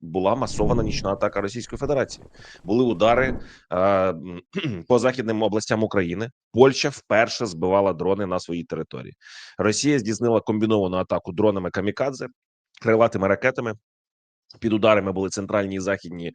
була масована нічна атака Російської Федерації. Були удари е, по західним областям України. Польща вперше збивала дрони на своїй території. Росія здійснила комбіновану атаку дронами камікадзе, крилатими ракетами. Під ударами були центральні і західні е,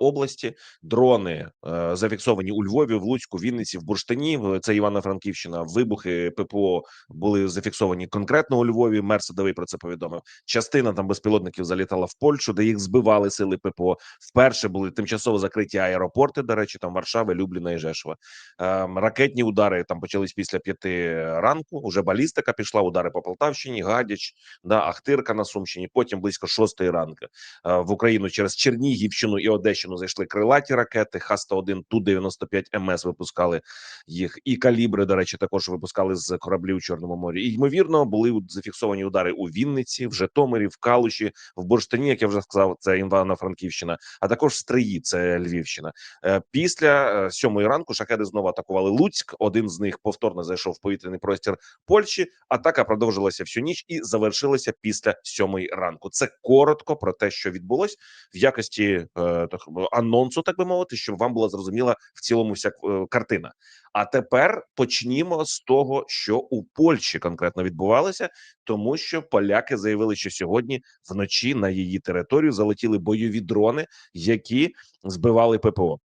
області. Дрони е, зафіксовані у Львові, в Луцьку, Вінниці, в Бурштині. Це Івано-Франківщина. Вибухи ППО були зафіксовані конкретно у Львові. Мер Садовий про це повідомив. Частина там безпілотників залітала в Польщу, де їх збивали сили ППО. Вперше були тимчасово закриті аеропорти. До речі, там Варшави, Любліна і Жешова. Ем, ракетні удари там почались після п'яти ранку. Уже балістика пішла. Удари по Полтавщині, Гадяч, да, Ахтирка на Сумщині. Потім близько шостої ранку е, в Україну через Чернігівщину і Одещину зайшли крилаті ракети. Х-101, Ту-95 МС випускали їх. І калібри, до речі, також випускали з кораблів у Чорному морі. І ймовірно, були зафіксовані удари у Вінниці, в Житомирі, в Калуші, в Бурштині, як я вже сказав, це Івано-Франківщина, а також Стриї, це Львівщина. Е, Після е, сьомої ранку шахеди знову атакували Луцьк. Один з них повторно зайшов в повітряний простір Польщі. Атака продовжилася всю ніч і завершилася після сьомої ранку. Це коротко про те, що відбулось в якості е, так, анонсу, так би мовити, щоб вам була зрозуміла в цілому вся е, картина. А тепер почнімо з того, що у Польщі конкретно відбувалося, тому що поляки заявили, що сьогодні вночі на її територію залетіли бойові дрони, які збивали ППО.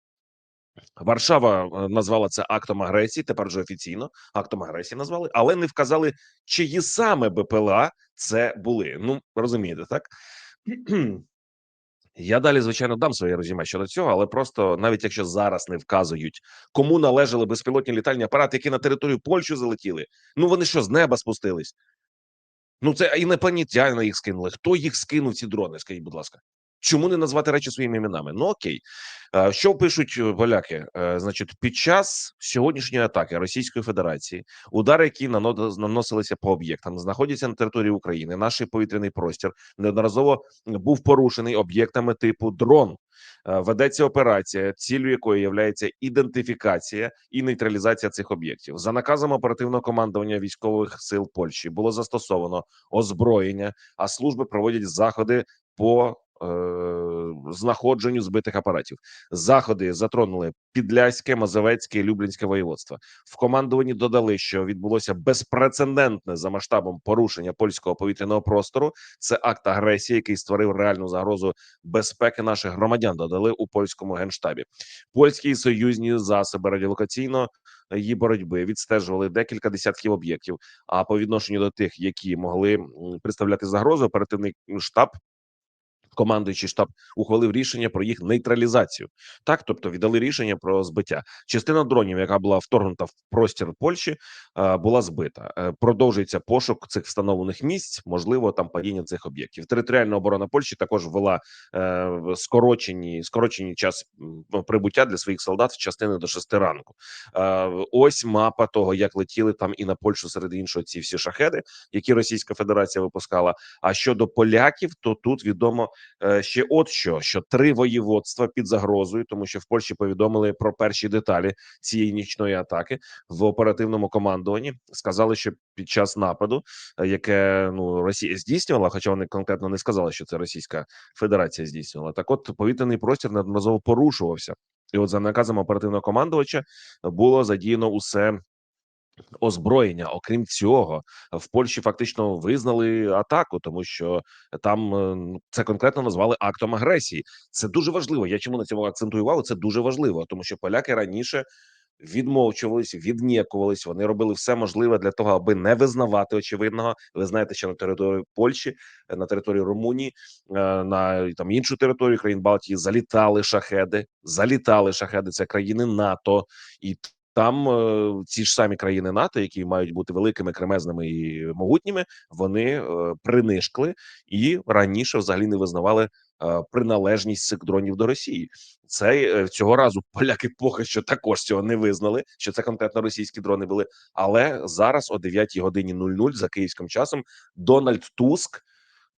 Варшава е, назвала це актом агресії. Тепер вже офіційно актом агресії назвали, але не вказали, чиї саме БПЛА це були. Ну розумієте, так я далі звичайно дам своє резюме щодо цього, але просто навіть якщо зараз не вказують, кому належали безпілотні літальні апарати, які на територію Польщі залетіли. Ну вони що з неба спустились? Ну це інопланетяни їх скинули. Хто їх скинув ці дрони? Скажіть, будь ласка. Чому не назвати речі своїми іменами? Ну окей, Е, що пишуть е, поляки? Е, Значить, під час сьогоднішньої атаки Російської Федерації удари, які нано- наносилися по об'єктам, знаходяться на території України. Наш повітряний простір неодноразово був порушений об'єктами типу дрон. Ведеться операція, ціллю якої є ідентифікація і нейтралізація цих об'єктів. За наказом оперативного командування військових сил Польщі було застосовано озброєння, а служби проводять заходи по знаходженню збитих апаратів. Заходи затронули Підляське, Мазовецьке, і Люблінське воєводство. В командуванні додали, що відбулося безпрецедентне за масштабом порушення польського повітряного простору. Це акт агресії, який створив реальну загрозу безпеки наших громадян. Додали у польському генштабі. Польські і союзні засоби радіолокаційно її боротьби відстежували декілька десятків об'єктів. А по відношенню до тих, які могли представляти загрозу, оперативний штаб. Командуючий штаб ухвалив рішення про їх нейтралізацію. Так, тобто віддали рішення про збиття. Частина дронів, яка була вторгнута в простір Польщі, е, була збита. Е, Продовжується пошук цих встановлених місць, можливо, там падіння цих об'єктів. Територіальна оборона Польщі також ввела е, скорочені скорочені час прибуття для своїх солдат з частини до 6 ранку. Ось мапа того, як летіли там і на Польщу серед іншого ці всі шахеди, які Російська Федерація випускала. А щодо поляків, то тут відомо ще от що: що три воєводства під загрозою, тому що в Польщі повідомили про перші деталі цієї нічної атаки в оперативному командуванні. Сказали, що під час нападу, е, яке ну Росія здійснювала, хоча вони конкретно не сказали, що це Російська Федерація здійснювала. Так, от повітряний простір неодноразово порушувався, і от за наказом оперативного командувача було задіяно усе озброєння. Окрім цього, в Польщі фактично визнали атаку, тому що там е, це конкретно назвали актом агресії. Це дуже важливо. Я чому на цьому акцентую увагу? Це дуже важливо, тому що поляки раніше. Відмовчувались, віднікувались. Вони робили все можливе для того, аби не визнавати очевидного. Ви знаєте, що на території Польщі, е, на території Румунії, е, на там іншу територію країн Балтії залітали шахеди, залітали шахеди. Це країни НАТО, і там е, ці ж самі країни НАТО, які мають бути великими, кремезними і могутніми, вони е, принишкли і раніше взагалі не визнавали е, приналежність цих дронів до Росії. Це е, цього разу поляки поки що також цього не визнали, що це конкретно російські дрони були. Але зараз о 9 годині 00 за київським часом Дональд Туск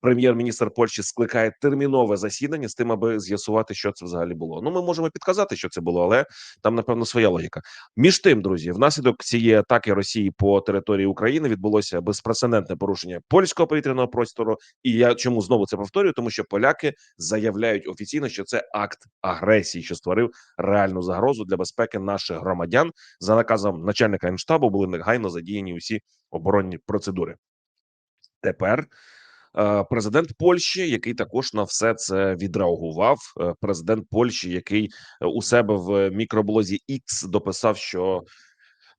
прем'єр-міністр Польщі скликає термінове засідання з тим, аби з'ясувати, що це взагалі було. Ну, ми можемо підказати, що це було, але там напевно своя логіка. Між тим, друзі, внаслідок цієї атаки Росії по території України відбулося безпрецедентне порушення польського повітряного простору. І я чому знову це повторюю? Тому що поляки заявляють офіційно, що це акт агресії, що створив реальну загрозу для безпеки наших громадян. За наказом начальника генштабу були негайно задіяні усі оборонні процедури. Тепер президент Польщі, який також на все це відреагував. Е, Президент Польщі, який е, у себе в мікроблозі X дописав, що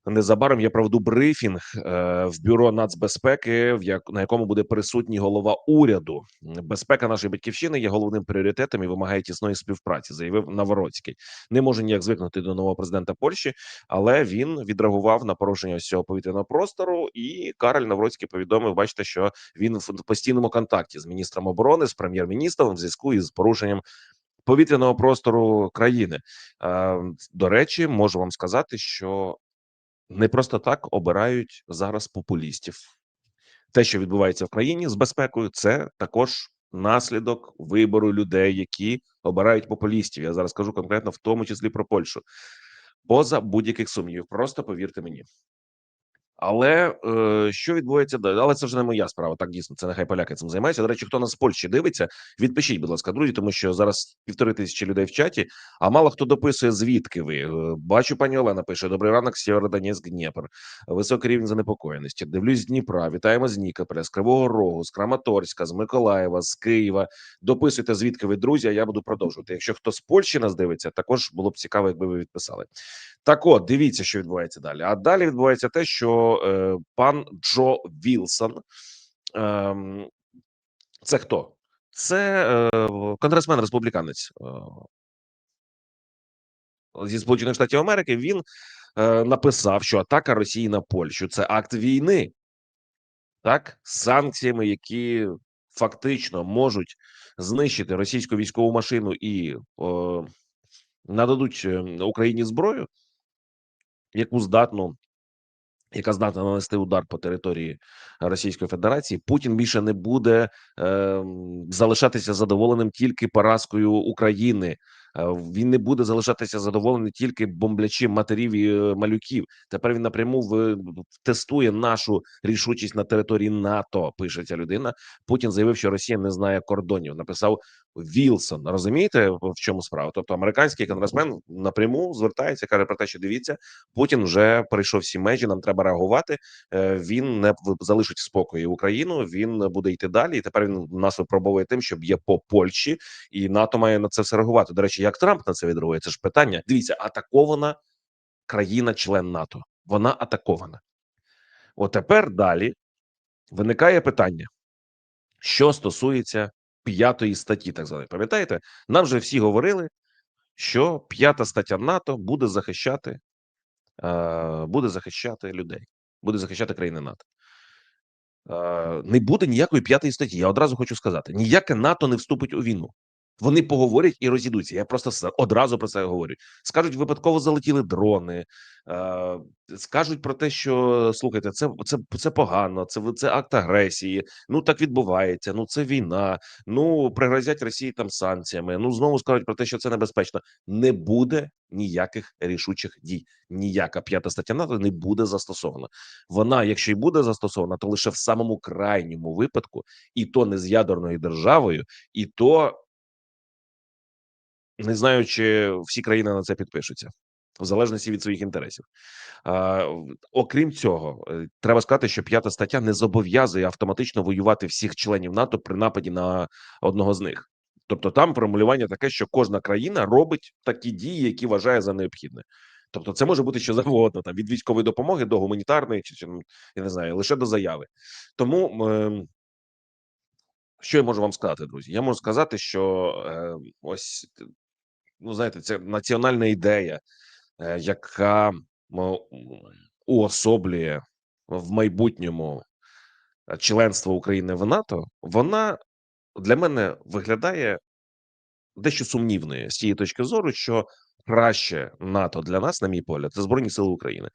незабаром я проведу брифінг е, в бюро нацбезпеки, на якому буде присутній голова уряду. Безпека нашої батьківщини є головним пріоритетом і вимагає тісної співпраці. Заявив Навроцький. Не може ніяк звикнути до нового президента Польщі, але він відреагував на порушення ось цього повітряного простору. І Кароль Навроцький повідомив: бачите, що він в постійному контакті з міністром оборони, з прем'єр-міністром в зв'язку із порушенням. Повітряного простору країни Е, до речі, можу вам сказати, що не просто так обирають зараз популістів. Те, що відбувається в країні з безпекою, це також наслідок вибору людей, які обирають популістів. Я зараз кажу конкретно, в тому числі про Польщу, поза будь-яких сумнівів. Просто повірте мені. Але е, що відбувається далі? Але це вже не моя справа. Так дійсно, це нехай поляки цим займаються. До речі, хто нас з Польщі дивиться, відпишіть, будь ласка, друзі, тому що зараз півтори тисячі людей в чаті, а мало хто дописує, звідки ви. Е, Бачу, пані Олена пише: Добрий ранок, Сєвєродонецьк, Дніпр. Високий рівень занепокоєності. Дивлюсь з Дніпра. Вітаємо з Нікополя, з Кривого Рогу, з Краматорська, з Миколаєва, з Києва. Дописуйте, звідки ви друзі. А я буду продовжувати. Якщо хто з Польщі нас дивиться, також було б цікаво, якби ви відписали. Так, от дивіться, що відбувається далі. А далі відбувається те, що е, пан Джо Вілсон. Е, це хто? Це е, конгресмен республіканець е, зі Сполучених Штатів Америки. Він е, написав, що атака Росії на Польщу це акт війни, так, з санкціями, які фактично можуть знищити російську військову машину і е, нададуть е, Україні зброю яку здатну, яка здатна нанести удар по території Російської Федерації, Путін більше не буде е, залишатися задоволеним тільки поразкою України. Е, Він не буде залишатися задоволений тільки бомблячи матерів і е, малюків. Тепер він напряму тестує нашу рішучість на території НАТО. Пише ця людина. Путін заявив, що Росія не знає кордонів. Написав Вілсон. Розумієте, в чому справа? Тобто, американський конгресмен напряму звертається, каже про те, що дивіться, Путін вже перейшов всі межі. Нам треба реагувати. Е, Він не залишить в спокої Україну. Він буде йти далі. І тепер він нас випробовує тим, що б'є по Польщі, і НАТО має на це все реагувати. До речі, як Трамп на це відреагує? Це ж питання. Дивіться, атакована країна-член НАТО. Вона атакована. От тепер далі виникає питання, що стосується п'ятої статті, так званої. Пам'ятаєте, нам вже всі говорили, що п'ята стаття НАТО буде захищати, е, буде захищати людей, буде захищати країни НАТО. Е, не буде ніякої п'ятої статті. Я одразу хочу сказати: ніяке НАТО не вступить у війну. Вони поговорять і розійдуться. Я просто одразу про це говорю. Скажуть, випадково залетіли дрони, е, скажуть про те, що слухайте, це це, це погано, це це акт агресії. Ну так відбувається. Ну це війна. Ну пригрозять Росії там санкціями. Ну знову скажуть про те, що це небезпечно. Не буде ніяких рішучих дій. Ніяка п'ята стаття НАТО не буде застосована. Вона, якщо й буде застосована, то лише в самому крайньому випадку, і то не з ядерною державою, і то не знаю, чи всі країни на це підпишуться, в залежності від своїх інтересів. В- окрім цього, е, треба сказати, що п'ята стаття не зобов'язує автоматично воювати всіх членів НАТО при нападі на одного з них. Тобто, там формулювання таке, що кожна країна робить такі дії, які вважає за необхідне. Тобто, це може бути що завгодно, там від військової допомоги до гуманітарної, чи, чи ну, я не знаю, лише до заяви. Тому ем, що я можу вам сказати, друзі? Я можу сказати, що е, ось ну знаєте, це національна ідея, е, яка уособлює в майбутньому членство України в НАТО, вона для мене виглядає дещо сумнівною з тієї точки зору, що краще НАТО для нас, на мій погляд, це Збройні Сили України.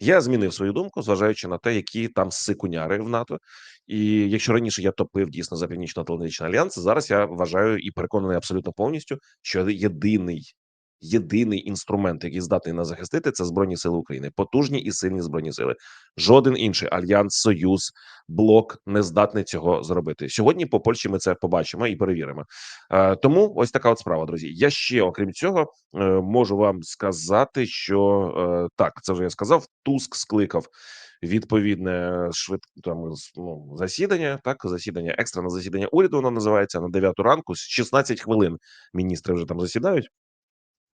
Я змінив свою думку, зважаючи на те, які там сикуняри в НАТО. І якщо раніше я топив дійсно за Північно-Атлантичний альянс, зараз я вважаю і переконаний абсолютно повністю, що єдиний єдиний інструмент, який здатний нас захистити, це збройні сили України, потужні і сильні збройні сили. Жоден інший альянс, союз, блок не здатний цього зробити. Сьогодні по Польщі ми це побачимо і перевіримо. Е, тому ось така от справа, друзі. Я ще окрім цього е, можу вам сказати, що е, так це вже я сказав. Туск скликав відповідне швид там ну, засідання. Так, засідання, екстрене засідання уряду. Воно називається на 9 ранку. 16 хвилин міністри вже там засідають.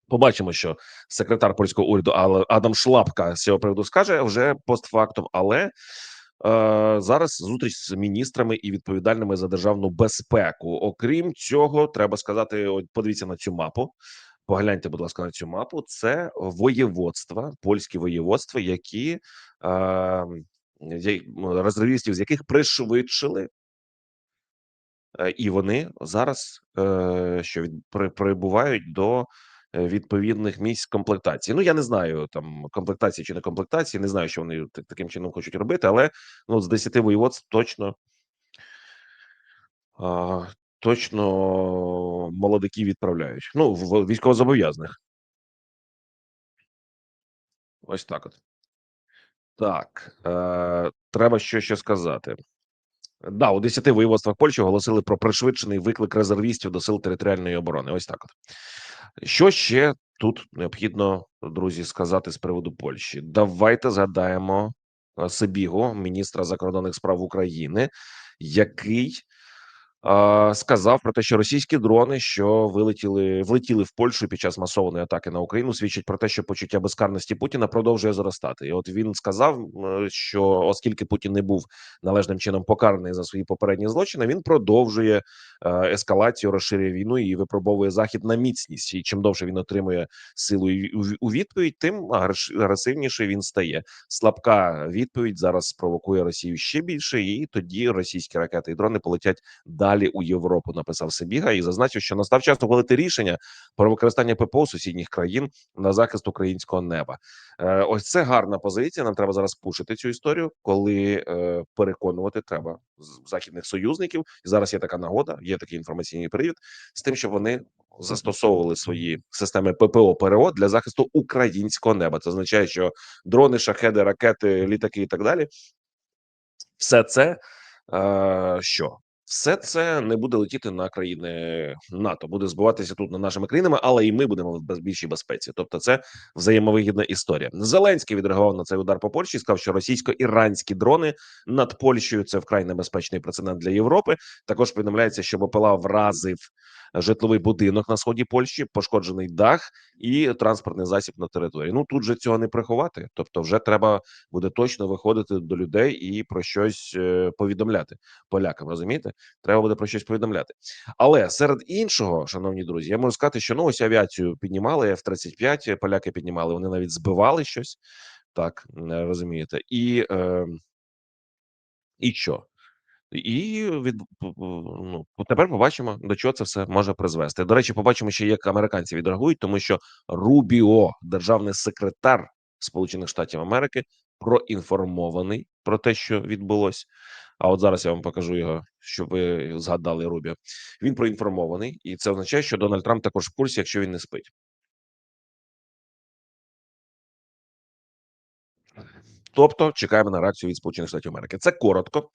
Побачимо, що секретар польського уряду Адам Шлапка з цього приводу скаже вже постфактум, але е, зараз зустріч з міністрами і відповідальними за державну безпеку. Окрім цього, треба сказати: от подивіться на цю мапу. Погляньте, будь ласка, на цю мапу. Це воєводства, польські воєводства, які е, резервістів, з яких пришвидшили. Е, і вони зараз е, що від прибувають до відповідних місць комплектації. Ну я не знаю там комплектації чи не комплектації, не знаю, що вони таким чином хочуть робити, але ну з 10 воєводств точно. А, Точно молодиків відправляють. Ну, військовозобов'язаних. Ось так от. Так, е, треба що ще сказати. Да, у 10 воєводствах Польщі оголосили про пришвидшений виклик резервістів до сил територіальної оборони. Ось так от. Що ще тут необхідно, друзі, сказати з приводу Польщі? Давайте згадаємо е, Сибігу, міністра закордонних справ України, який сказав про те, що російські дрони, що вилетіли, влетіли в Польщу під час масованої атаки на Україну, свідчить про те, що почуття безкарності Путіна продовжує зростати. І от він сказав, е, що оскільки Путін не був належним чином покараний за свої попередні злочини, він продовжує е, ескалацію, розширює війну і випробовує захід на міцність. І чим довше він отримує силу у відповідь, тим агресивніше він стає. Слабка відповідь зараз спровокує Росію ще більше, і тоді російські ракети і дрони полетять далі далі у Європу. Написав Сибіга і зазначив, що настав час ухвалити рішення про використання ППО сусідніх країн на захист українського неба. Е, ось це гарна позиція. Нам треба зараз пушити цю історію, коли е, переконувати треба західних союзників. І зараз є така нагода, є такий інформаційний привід з тим, щоб вони. Застосовували свої системи ППО ПРО для захисту українського неба. Це означає, що дрони, шахеди, ракети, літаки і так далі, все це е, що все це не буде летіти на країни НАТО, буде збиватися тут на нашими країнами, але і ми будемо в більшій безпеці. Тобто, це взаємовигідна історія. Зеленський відреагував на цей удар по Польщі. Сказав, що російсько-іранські дрони над Польщею це вкрай небезпечний прецедент для Європи. Також повідомляється, що БПЛА вразив житловий будинок на сході Польщі, пошкоджений дах і транспортний засіб на території. Ну тут же цього не приховати. Тобто, вже треба буде точно виходити до людей і про щось е, повідомляти полякам. Розумієте, треба буде про щось повідомляти. Але серед іншого, шановні друзі, я можу сказати, що ну ось авіацію піднімали F-35, поляки піднімали. Вони навіть збивали щось так розумієте, і. Е, і що? І від ну, тепер побачимо, до чого це все може призвести. До речі, побачимо ще, як американці відреагують, тому що Рубіо, державний секретар Сполучених Штатів Америки, проінформований про те, що відбулось. А от зараз я вам покажу його, щоб ви згадали Рубіо. Він проінформований, і це означає, що Дональд Трамп також в курсі, якщо він не спить. Тобто чекаємо на реакцію від Сполучених Штатів Америки. Це коротко.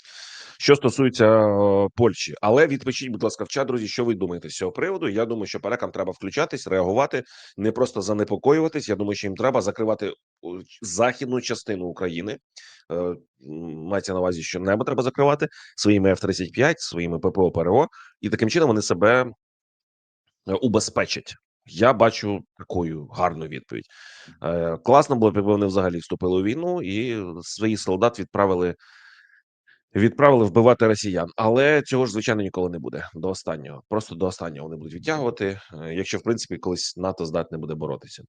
Що стосується е, Польщі, але відпишіть, будь ласка, в чат, друзі, що ви думаєте з цього приводу? Я думаю, що полякам треба включатись, реагувати, не просто занепокоюватись. Я думаю, що їм треба закривати західну частину України. Е, мається на увазі, що небо треба закривати своїми F-35, своїми ППО ПРО, і таким чином вони себе е, убезпечать. Я бачу такою гарну відповідь. Класно було, якби вони взагалі вступили у війну і своїх солдат відправили відправили вбивати росіян, але цього ж звичайно ніколи не буде до останнього. Просто до останнього вони будуть відтягувати, е, якщо в принципі колись НАТО здатне буде боротися.